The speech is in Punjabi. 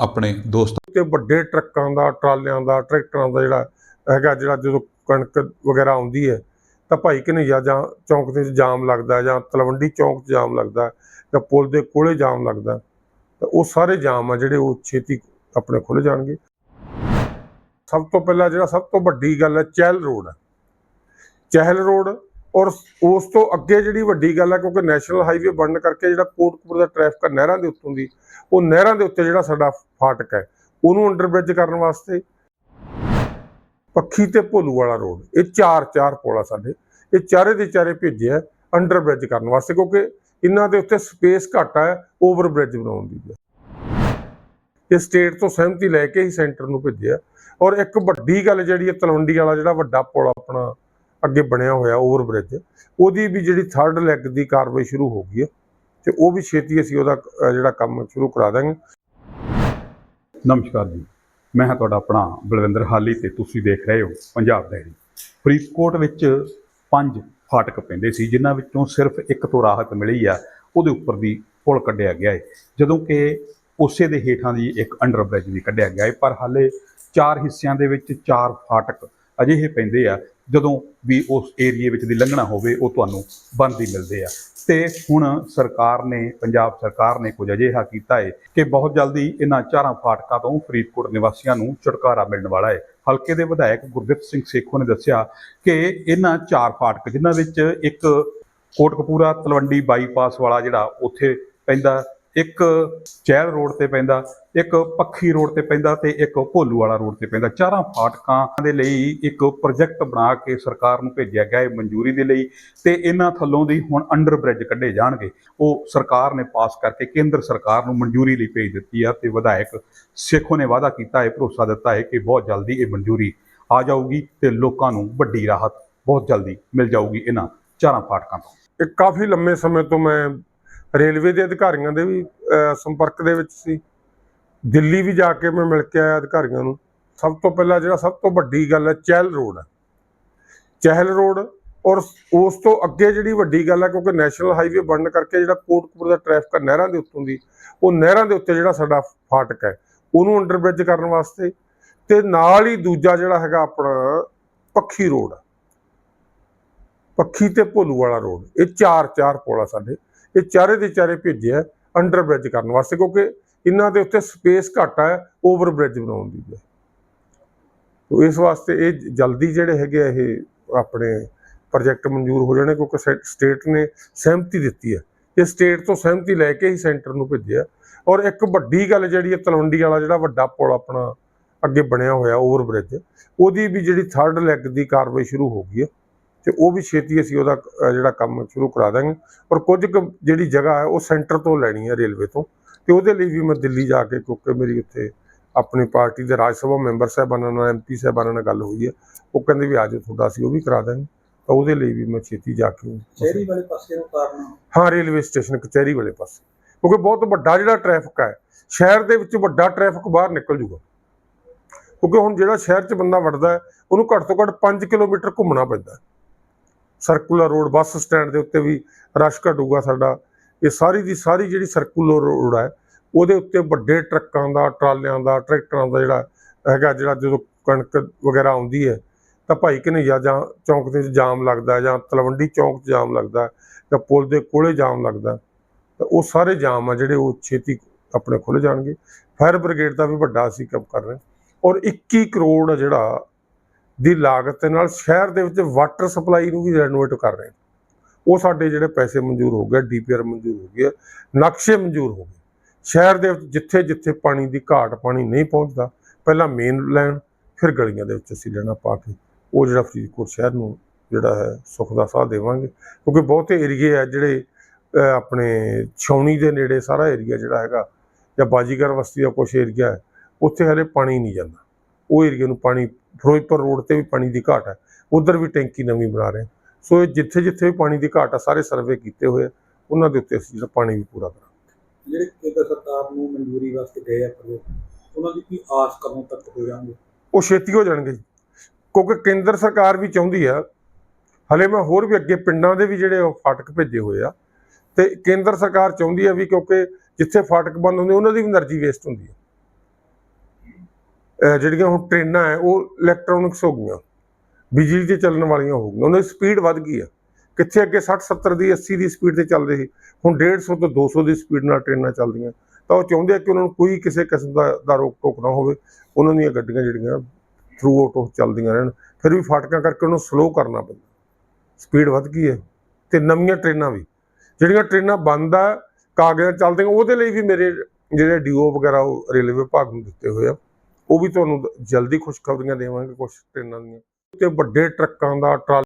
ਆਪਣੇ ਦੋਸਤ ਤੇ ਵੱਡੇ ਟਰੱਕਾਂ ਦਾ, ਟਰਾਲਿਆਂ ਦਾ, ਟਰੈਕਟਰਾਂ ਦਾ ਜਿਹੜਾ ਹੈਗਾ, ਜਿਹੜਾ ਜਦੋਂ ਕਣਕ ਵਗੈਰਾ ਆਉਂਦੀ ਹੈ, ਤਾਂ ਭਾਈ ਕਨਈਆ ਜਾਂ ਚੌਂਕ ਦੇ ਜਾਮ ਲੱਗਦਾ, ਜਾਂ ਤਲਵੰਡੀ ਚੌਂਕ 'ਚ ਜਾਮ ਲੱਗਦਾ, ਜਾਂ ਪੁਲ ਦੇ ਕੋਲੇ ਜਾਮ ਲੱਗਦਾ, ਤਾਂ ਉਹ ਸਾਰੇ ਜਾਮ ਆ ਜਿਹੜੇ ਉਹ ਛੇਤੀ ਆਪਣੇ ਖੁੱਲ ਜਾਣਗੇ। ਸਭ ਤੋਂ ਪਹਿਲਾਂ ਜਿਹੜਾ ਸਭ ਤੋਂ ਵੱਡੀ ਗੱਲ ਹੈ, ਚਹਿਲ ਰੋਡ। ਹੈ ਚਹਿਲ ਰੋਡ ਔਰ ਉਸ ਤੋਂ ਅੱਗੇ ਜਿਹੜੀ ਵੱਡੀ ਗੱਲ ਹੈ, ਕਿਉਂਕਿ ਨੈਸ਼ਨਲ ਹਾਈਵੇ ਬਣਨ ਕਰਕੇ ਜਿਹੜਾ ਕੋਟਕਪੂਰ ਦਾ ਟ੍ਰੈਫਿਕ ਹੈ ਨਹਿਰਾਂ ਦੇ ਉੱਤੋਂ ਦੀ, ਉਹ ਨਹਿਰਾਂ ਦੇ ਉੱਤੇ ਜਿਹੜਾ ਸਾਡਾ ਫਾਟਕ ਹੈ, ਉਹਨੂੰ ਅੰਡਰਬ੍ਰਿਜ ਕਰਨ ਵਾਸਤੇ ਪੱਖੀ ਤੇ ਭੋਲੂ ਵਾਲਾ ਰੋਡ ਇਹ ਚਾਰ ਚਾਰ ਪੁਲ ਆ ਸਾਡੇ, ਇਹ ਚਾਰੇ ਦੇ ਚਾਰੇ ਭੇਜਿਆ ਅੰਡਰਬ੍ਰਿਜ ਕਰਨ ਵਾਸਤੇ, ਕਿਉਂਕਿ ਇਹਨਾਂ ਦੇ ਉੱਤੇ ਸਪੇਸ ਘੱਟ ਹੈ ਓਵਰਬ੍ਰਿਜ ਬਣਾਉਣ ਦੀ। ਇਹ ਸਟੇਟ ਤੋਂ ਸਹਿਮਤੀ ਲੈ ਕੇ ਹੀ ਸੈਂਟਰ ਨੂੰ ਭੇਜਿਆ ਔਰ ਇੱਕ ਵੱਡੀ ਗੱਲ ਜਿਹੜੀ ਹੈ ਤਲਵੰਡੀ ਵਾਲਾ ਜਿਹੜਾ ਵੱਡਾ ਪੁਲ ਆਪਣਾ ਅੱਗੇ ਬਣਿਆ ਹੋਇਆ ਓਵਰਬ੍ਰਿਜ ਉਹਦੀ ਵੀ ਜਿਹੜੀ ਥਰਡ ਲੈਗ ਦੀ ਕਾਰਵਾਈ ਸ਼ੁਰੂ ਹੋ ਗਈ ਹੈ ਤੇ ਉਹ ਵੀ ਛੇਤੀ ਅਸੀਂ ਉਹਦਾ ਜਿਹੜਾ ਕੰਮ ਸ਼ੁਰੂ ਕਰਾ ਦਾਂਗੇ। ਨਮਸਕਾਰ ਜੀ। ਮੈਂ ਹਾਂ ਤੁਹਾਡਾ ਆਪਣਾ ਬਲਵਿੰਦਰ ਹਾਲੀ ਤੇ ਤੁਸੀਂ ਦੇਖ ਰਹੇ ਹੋ ਪੰਜਾਬ ਡੈਰੀ ਫਰੀਦਕੋਟ ਵਿੱਚ ਪੰਜ ਫਾਟਕ ਪੈਂਦੇ ਸੀ, ਜਿਨ੍ਹਾਂ ਵਿੱਚੋਂ ਸਿਰਫ ਇੱਕ ਤੋਂ ਰਾਹਤ ਮਿਲੀ ਆ, ਉਹਦੇ ਉੱਪਰ ਦੀ ਪੁਲ ਕੱਢਿਆ ਗਿਆ ਹੈ ਜਦੋਂ ਕਿ ਉਸੇ ਦੇ ਹੇਠਾਂ ਦੀ ਇੱਕ ਅੰਡਰਬ੍ਰਿਜ ਵੀ ਕੱਢਿਆ ਗਿਆ ਹੈ ਪਰ ਹਾਲੇ ਚਾਰ ਹਿੱਸਿਆਂ ਦੇ ਵਿੱਚ ਚਾਰ ਫਾਟਕ ਅਜਿਹੇ ਪੈਂਦੇ ਆ ਜਦੋਂ ਵੀ ਉਸ ਏਰੀਏ ਵਿੱਚ ਦੀ ਲੰਘਣਾ ਹੋਵੇ, ਉਹ ਤੁਹਾਨੂੰ ਬੰਦ ਹੀ ਮਿਲਦੇ ਆ। ਤੇ ਹੁਣ ਸਰਕਾਰ ਨੇ, ਪੰਜਾਬ ਸਰਕਾਰ ਨੇ ਕੁਝ ਅਜਿਹਾ ਕੀਤਾ ਹੈ ਕਿ ਬਹੁਤ ਜਲਦੀ ਇਹਨਾਂ ਚਾਰਾਂ ਫਾਟਕਾਂ ਤੋਂ ਫਰੀਦਕੋਟ ਨਿਵਾਸੀਆਂ ਨੂੰ ਛੁਟਕਾਰਾ ਮਿਲਣ ਵਾਲਾ ਹੈ ਹਲਕੇ ਦੇ ਵਿਧਾਇਕ ਗੁਰਦਿੱਤ ਸਿੰਘ ਸੇਖੋ ਨੇ ਦੱਸਿਆ ਕਿ ਇਹਨਾਂ ਚਾਰ ਫਾਟਕ, ਜਿਨ੍ਹਾਂ ਵਿੱਚ ਇੱਕ ਕੋਟਕਪੂਰਾ ਤਲਵੰਡੀ ਬਾਈਪਾਸ ਵਾਲਾ ਜਿਹੜਾ ਉੱਥੇ ਪੈਂਦਾ ਇੱਕ ਚਹਿਲ ਰੋਡ ਤੇ ਪੈਂਦਾ, ਇੱਕ ਪੱਖੀ ਰੋਡ ਤੇ ਪੈਂਦਾ ਤੇ ਇੱਕ ਭੋਲੂ ਵਾਲਾ ਰੋਡ ਤੇ ਪੈਂਦਾ। ਚਾਰਾਂ ਫਾਟਕਾਂ ਦੇ ਲਈ ਇੱਕ ਪ੍ਰੋਜੈਕਟ ਬਣਾ ਕੇ ਸਰਕਾਰ ਨੂੰ ਭੇਜਿਆ ਗਿਆ ਹੈ ਮਨਜ਼ੂਰੀ ਦੇ ਲਈ ਤੇ ਇਹਨਾਂ ਥੱਲੋਂ ਦੀ ਹੁਣ ਅੰਡਰ ਬ੍ਰਿਜ ਕੱਢੇ ਜਾਣਗੇ। ਉਹ ਸਰਕਾਰ ਨੇ ਪਾਸ ਕਰਕੇ ਕੇਂਦਰ ਸਰਕਾਰ ਨੂੰ ਮਨਜ਼ੂਰੀ ਲਈ ਭੇਜ ਦਿੱਤੀ ਆ ਤੇ ਵਿਧਾਇਕ ਸੇਖੋਂ ਨੇ ਵਾਅਦਾ ਕੀਤਾ ਹੈ ਭਰੋਸਾ ਦਿੱਤਾ ਹੈ ਕਿ ਬਹੁਤ ਜਲਦੀ ਇਹ ਮਨਜ਼ੂਰੀ ਆ ਜਾਊਗੀ ਤੇ ਲੋਕਾਂ ਨੂੰ ਵੱਡੀ ਰਾਹਤ ਬਹੁਤ ਜਲਦੀ ਮਿਲ ਜਾਊਗੀ ਇਹਨਾਂ ਚਾਰਾਂ ਫਾਟਕਾਂ ਤੋਂ। ਇਹ ਕਾਫੀ ਲੰਮੇ ਸਮੇਂ ਤੋਂ ਮੈਂ ਰੇਲਵੇ ਦੇ ਅਧਿਕਾਰੀਆਂ ਦੇ ਵੀ ਸੰਪਰਕ ਦੇ ਵਿੱਚ ਸੀ। ਦਿੱਲੀ ਵੀ ਜਾ ਕੇ ਮੈਂ ਮਿਲ ਕੇ ਆਇਆ ਅਧਿਕਾਰੀਆਂ ਨੂੰ। ਸਭ ਤੋਂ ਪਹਿਲਾਂ ਜਿਹੜਾ ਸਭ ਤੋਂ ਵੱਡੀ ਗੱਲ ਹੈ, ਚਹਿਲ ਰੋਡ ਚਹਿਲ ਰੋਡ ਔਰ ਉਸ ਤੋਂ ਅੱਗੇ ਜਿਹੜੀ ਵੱਡੀ ਗੱਲ ਹੈ, ਕਿਉਂਕਿ ਨੈਸ਼ਨਲ ਹਾਈਵੇ ਬਣਨ ਕਰਕੇ ਜਿਹੜਾ ਕੋਟਕਪੂਰ ਦਾ ਟ੍ਰੈਫਿਕ ਹੈ, ਨਹਿਰਾਂ ਦੇ ਉੱਤੋਂ ਦੀ, ਉਹ ਨਹਿਰਾਂ ਦੇ ਉੱਤੇ ਜਿਹੜਾ ਸਾਡਾ ਫਾਟਕ ਹੈ, ਉਹਨੂੰ ਅੰਡਰਬ੍ਰਿਜ ਕਰਨ ਵਾਸਤੇ ਤੇ ਨਾਲ ਹੀ ਦੂਜਾ ਜਿਹੜਾ ਹੈਗਾ ਆਪਣਾ ਪੱਖੀ ਰੋਡ ਪੱਖੀ ਤੇ ਭੋਲੂ ਵਾਲਾ ਰੋਡ। ਇਹ ਚਾਰ ਚਾਰ ਪੁਲ ਆ ਸਾਡੇ। ਇਹ ਚਾਰੇ ਦੇ ਚਾਰੇ ਭੇਜਿਆ ਅੰਡਰ ਬ੍ਰਿਜ ਕਰਨ ਵਾਸਤੇ, ਕਿਉਂਕਿ ਇਹਨਾਂ ਦੇ ਉੱਤੇ ਸਪੇਸ ਘੱਟ ਹੈ ਓਵਰਬ੍ਰਿਜ ਬਣਾਉਣ ਦੀ ਹੈ। ਤੋ ਇਸ ਵਾਸਤੇ ਇਹ ਜਲਦੀ ਜਿਹੜੇ ਹੈਗੇ ਇਹ ਆਪਣੇ ਪ੍ਰੋਜੈਕਟ ਮਨਜ਼ੂਰ ਹੋ ਜਾਣੇ, ਕਿਉਂਕਿ ਸਟੇਟ ਨੇ ਸਹਿਮਤੀ ਦਿੱਤੀ ਹੈ। ਇਹ ਸਟੇਟ ਤੋਂ ਸਹਿਮਤੀ ਲੈ ਕੇ ਹੀ ਸੈਂਟਰ ਨੂੰ ਭੇਜਿਆ ਔਰ ਇੱਕ ਵੱਡੀ ਗੱਲ ਜਿਹੜੀ ਹੈ, ਤਲਵੰਡੀ ਵਾਲਾ ਜਿਹੜਾ ਵੱਡਾ ਪੁਲ ਆਪਣਾ ਅੱਗੇ ਬਣਿਆ ਹੋਇਆ ਓਵਰਬ੍ਰਿਜ ਉਹਦੀ ਵੀ ਜਿਹੜੀ ਥਰਡ ਲੈਗ ਦੀ ਕਾਰਵਾਈ ਸ਼ੁਰੂ ਹੋ ਗਈ ਹੈ। ਤੇ ਉਹ ਵੀ ਛੇਤੀ ਅਸੀਂ ਉਹਦਾ ਅ, ਜਿਹੜਾ ਕੰਮ ਸ਼ੁਰੂ ਕਰਾ ਦਾਂਗੇ। ਔਰ ਕੁਝ ਕੁ ਜਿਹੜੀ ਜਗ੍ਹਾ ਹੈ ਉਹ ਸੈਂਟਰ ਤੋਂ ਲੈਣੀ ਹੈ ਰੇਲਵੇ ਤੋਂ। ਤੇ ਉਹਦੇ ਲਈ ਵੀ ਮੈਂ ਦਿੱਲੀ ਜਾ ਕੇ ਕਿਉਂਕਿ ਮੇਰੀ ਉੱਥੇ ਆਪਣੀ ਪਾਰਟੀ ਦੇ ਰਾਜ ਸਭਾ ਮੈਂਬਰ ਸਾਹਿਬਾਨਾਂ ਨਾਲ ਐਮਪੀ ਸਾਹਿਬਾਨਾਂ ਨਾਲ ਗੱਲ ਹੋਈ ਹੈ। ਉਹ ਕਹਿੰਦੇ ਵੀ ਆਜੋ ਤੁਹਾਡਾ ਅਸੀਂ ਉਹ ਵੀ ਕਰਾ ਦਾਂਗੇ। ਤਾਂ ਉਹਦੇ ਲਈ ਵੀ ਮੈਂ ਛੇਤੀ ਜਾ ਕੇ ਸ਼ਹਿਰੀ ਵਾਲੇ ਪਾਸੇ ਨੂੰ ਕਾਰਨ ਹਾਂ ਰੇਲਵੇ ਸਟੇਸ਼ਨ ਕਚਹਿਰੀ ਵਾਲੇ ਪਾਸੇ। ਕਿਉਂਕਿ ਬਹੁਤ ਵੱਡਾ ਜਿਹੜਾ ਟ੍ਰੈਫਿਕ ਹੈ ਸ਼ਹਿਰ ਦੇ ਵਿੱਚ ਵੱਡਾ ਟ੍ਰੈਫਿਕ ਬਾਹਰ ਨਿਕਲ ਜੂਗਾ। ਕਿਉਂਕਿ ਹੁਣ ਜਿਹੜਾ ਸ਼ਹਿਰ 'ਚ ਬੰਦਾ ਵੜਦਾ ਹੈ ਉਹਨੂੰ ਘੱਟ ਤੋਂ ਘੱਟ 5 ਕਿਲੋਮੀਟਰ ਘੁੰਮਣਾ ਪੈਂਦਾ ਹੈ। ਸਰਕੂਲਰ ਰੋਡ ਬੱਸ ਸਟੈਂਡ ਦੇ ਉੱਤੇ ਵੀ ਰਸ਼ ਘਟੂਗਾ ਸਾਡਾ। ਇਹ ਸਾਰੀ ਦੀ ਸਾਰੀ ਜਿਹੜੀ ਸਰਕੂਲਰ ਰੋਡ ਹੈ ਉਹਦੇ ਉੱਤੇ ਵੱਡੇ ਟਰੱਕਾਂ ਦਾ, ਟਰਾਲਿਆਂ ਦਾ, ਟਰੈਕਟਰਾਂ ਦਾ ਜਿਹੜਾ ਹੈਗਾ, ਜਿਹੜਾ ਜਦੋਂ ਕਣਕ ਵਗੈਰਾ ਆਉਂਦੀ ਹੈ, ਤਾਂ ਭਾਈ ਕਨਈਆ ਜਾਂ ਚੌਂਕ ਦੇ ਜਾਮ ਲੱਗਦਾ, ਜਾਂ ਤਲਵੰਡੀ ਚੌਂਕ 'ਚ ਜਾਮ ਲੱਗਦਾ, ਜਾਂ ਪੁਲ ਦੇ ਕੋਲੇ ਜਾਮ ਲੱਗਦਾ, ਤਾਂ ਉਹ ਸਾਰੇ ਜਾਮ ਆ ਜਿਹੜੇ ਉਹ ਛੇਤੀ ਆਪਣੇ ਖੁੱਲ ਜਾਣਗੇ। ਫਾਇਰ ਬ੍ਰਿਗੇਡ ਦਾ ਵੀ ਵੱਡਾ ਅਸੀਂ ਕੰਮ ਕਰ ਰਹੇ ਔਰ 21 ਕਰੋੜ ਜਿਹੜਾ ਦੀ ਲਾਗਤ ਦੇ ਨਾਲ ਸ਼ਹਿਰ ਦੇ ਵਿੱਚ ਵਾਟਰ ਸਪਲਾਈ ਨੂੰ ਵੀ ਰੈਨੋਵੇਟ ਕਰ ਰਹੇ ਹਾਂ ਉਹ ਸਾਡੇ ਜਿਹੜੇ ਪੈਸੇ ਮਨਜ਼ੂਰ ਹੋ ਗਏ ਡੀਪੀਆਰ ਮਨਜ਼ੂਰ ਹੋ ਗਿਆ ਨਕਸ਼ੇ ਮਨਜ਼ੂਰ ਹੋ ਗਏ। ਸ਼ਹਿਰ ਦੇ ਵਿੱਚ ਜਿੱਥੇ ਜਿੱਥੇ ਪਾਣੀ ਦੀ ਘਾਟ ਪਾਣੀ ਨਹੀਂ ਪਹੁੰਚਦਾ, ਪਹਿਲਾਂ ਮੇਨ ਲਾਈਨ ਫਿਰ ਗਲੀਆਂ ਦੇ ਵਿੱਚ ਅਸੀਂ ਲੈਣਾ ਪਾ ਕੇ, ਉਹ ਜਿਹੜਾ ਫਰੀਦਕੋਟ ਸ਼ਹਿਰ ਨੂੰ ਜਿਹੜਾ ਹੈ, ਸੁੱਖ ਦਾ ਸਾਹ ਦੇਵਾਂਗੇ। ਕਿਉਂਕਿ ਬਹੁਤੇ ਏਰੀਏ ਆ ਜਿਹੜੇ ਆਪਣੇ ਛਾਉਣੀ ਦੇ ਨੇੜੇ ਸਾਰਾ ਏਰੀਆ ਜਿਹੜਾ ਹੈਗਾ ਜਾਂ ਬਾਜੀਗਰ ਬਸਤੀ ਦਾ ਕੁਛ ਏਰੀਆ ਹੈ, ਉੱਥੇ ਹਲੇ ਪਾਣੀ ਨਹੀਂ ਜਾਂਦਾ। ਉਹ ਏਰੀਆ ਨੂੰ ਪਾਣੀ ਫਿਰੋਜ਼ਪੁਰ ਰੋਡ ਤੇ ਵੀ ਪਾਣੀ ਦੀ ਘਾਟ ਹੈ। ਉਧਰ ਵੀ ਟੈਂਕੀ ਨਵੀਂ ਬਣਾ ਰਹੇ ਸੋ ਇਹ ਜਿੱਥੇ ਜਿੱਥੇ ਵੀ ਪਾਣੀ ਦੀ ਘਾਟ ਆ ਸਾਰੇ ਸਰਵੇ ਕੀਤੇ ਹੋਏ ਉਹਨਾਂ ਦੇ ਉੱਤੇ ਅਸੀਂ ਜਿਹੜਾ ਪਾਣੀ ਵੀ ਪੂਰਾ ਕਰਾਂਗੇ। ਜਿਹੜੇ ਕੇਂਦਰ ਸਰਕਾਰ ਨੂੰ ਮਨਜ਼ੂਰੀ ਵਾਸਤੇ ਗਏ ਆ ਪ੍ਰੋਜੈਕਟ ਉਹਨਾਂ ਦੀ ਕੀ ਆਸ ਕਦੋਂ ਤੱਕ ਹੋ ਜਾਣਗੇ? ਉਹ ਛੇਤੀ ਹੋ ਜਾਣਗੇ ਜੀ। ਕਿਉਂਕਿ ਕੇਂਦਰ ਸਰਕਾਰ ਵੀ ਚਾਹੁੰਦੀ ਆ ਹਲੇ ਮੈਂ ਹੋਰ ਵੀ ਅੱਗੇ ਪਿੰਡਾਂ ਦੇ ਵੀ ਜਿਹੜੇ ਉਹ ਫਾਟਕ ਭੇਜੇ ਹੋਏ ਆ ਤੇ ਕੇਂਦਰ ਸਰਕਾਰ ਚਾਹੁੰਦੀ ਆ ਵੀ ਕਿਉਂਕਿ ਜਿੱਥੇ ਫਾਟਕ ਬੰਦ ਹੁੰਦੇ ਉਹਨਾਂ ਦੀ ਵੀ એનર્ਜੀ ਵੇਸਟ ਹੁੰਦੀ ਹੈ ਜਿਹੜੀਆਂ ਹੁਣ ਟ੍ਰੇਨਾਂ ਹੈ, ਉਹ ਇਲੈਕਟ੍ਰੋਨਿਕਸ ਹੋ ਗਈਆਂ। ਬਿਜਲੀ ਤੇ ਚੱਲਣ ਵਾਲੀਆਂ ਹੋ ਗਈਆਂ। ਉਹਨਾਂ ਦੀ ਸਪੀਡ ਵੱਧ ਗਈ ਆ। ਕਿੱਥੇ ਅੱਗੇ 60 70 ਦੀ 80 ਦੀ ਸਪੀਡ ਤੇ ਚੱਲਦੇ ਸੀ ਹੁਣ 150 ਤੋਂ 200 ਦੀ ਸਪੀਡ ਨਾਲ ਟ੍ਰੇਨਾਂ ਚੱਲਦੀਆਂ। ਤਾਂ ਉਹ ਚਾਹੁੰਦੇ ਆ ਕਿ ਉਹਨਾਂ ਨੂੰ ਕੋਈ ਕਿਸੇ ਕਿਸਮ ਦਾ ਦਾ ਰੋਕ ਟੋਕ ਨਾ ਹੋਵੇ। ਉਹਨਾਂ ਦੀਆਂ ਗੱਡੀਆਂ ਜਿਹੜੀਆਂ ਥਰੂ ਆਊਟ ਉਹ ਚੱਲਦੀਆਂ ਰਹਿਣ। ਫਿਰ ਵੀ ਫਾਟਕਾਂ ਕਰਕੇ ਉਹਨੂੰ ਸਲੋ ਕਰਨਾ ਪੈਂਦਾ। ਸਪੀਡ ਵੱਧ ਗਈ ਹੈ। ਤੇ ਨਵੀਆਂ ਟ੍ਰੇਨਾਂ ਵੀ। ਜਿਹੜੀਆਂ ਟ੍ਰੇਨਾਂ ਬੰਦ ਆ, ਕਾਗਜ਼ਾਂ ਚੱਲਦੀਆਂ, ਉਹਦੇ ਲਈ ਵੀ ਮੇਰੇ ਜਿਹੜੇ ਡੀਓ ਵਗੈਰਾ, ਉਹ ਰੇਲਵੇ ਵਿਭਾਗ ਨੂੰ ਦਿੱਤੇ ਹੋਏ ਆ। ਉਹ ਵੀ ਤੁਹਾਨੂੰ ਜਲਦੀ ਖੁਸ਼ਖਬਰੀਆਂ ਦੇਵਾਂਗੇ ਕੁਝ ਟ੍ਰੇਨਾਂ ਦੀਆਂ। ਤੇ ਵੱਡੇ ਟਰੱਕਾਂ ਦਾ ਟਰਾਲੀਆਂ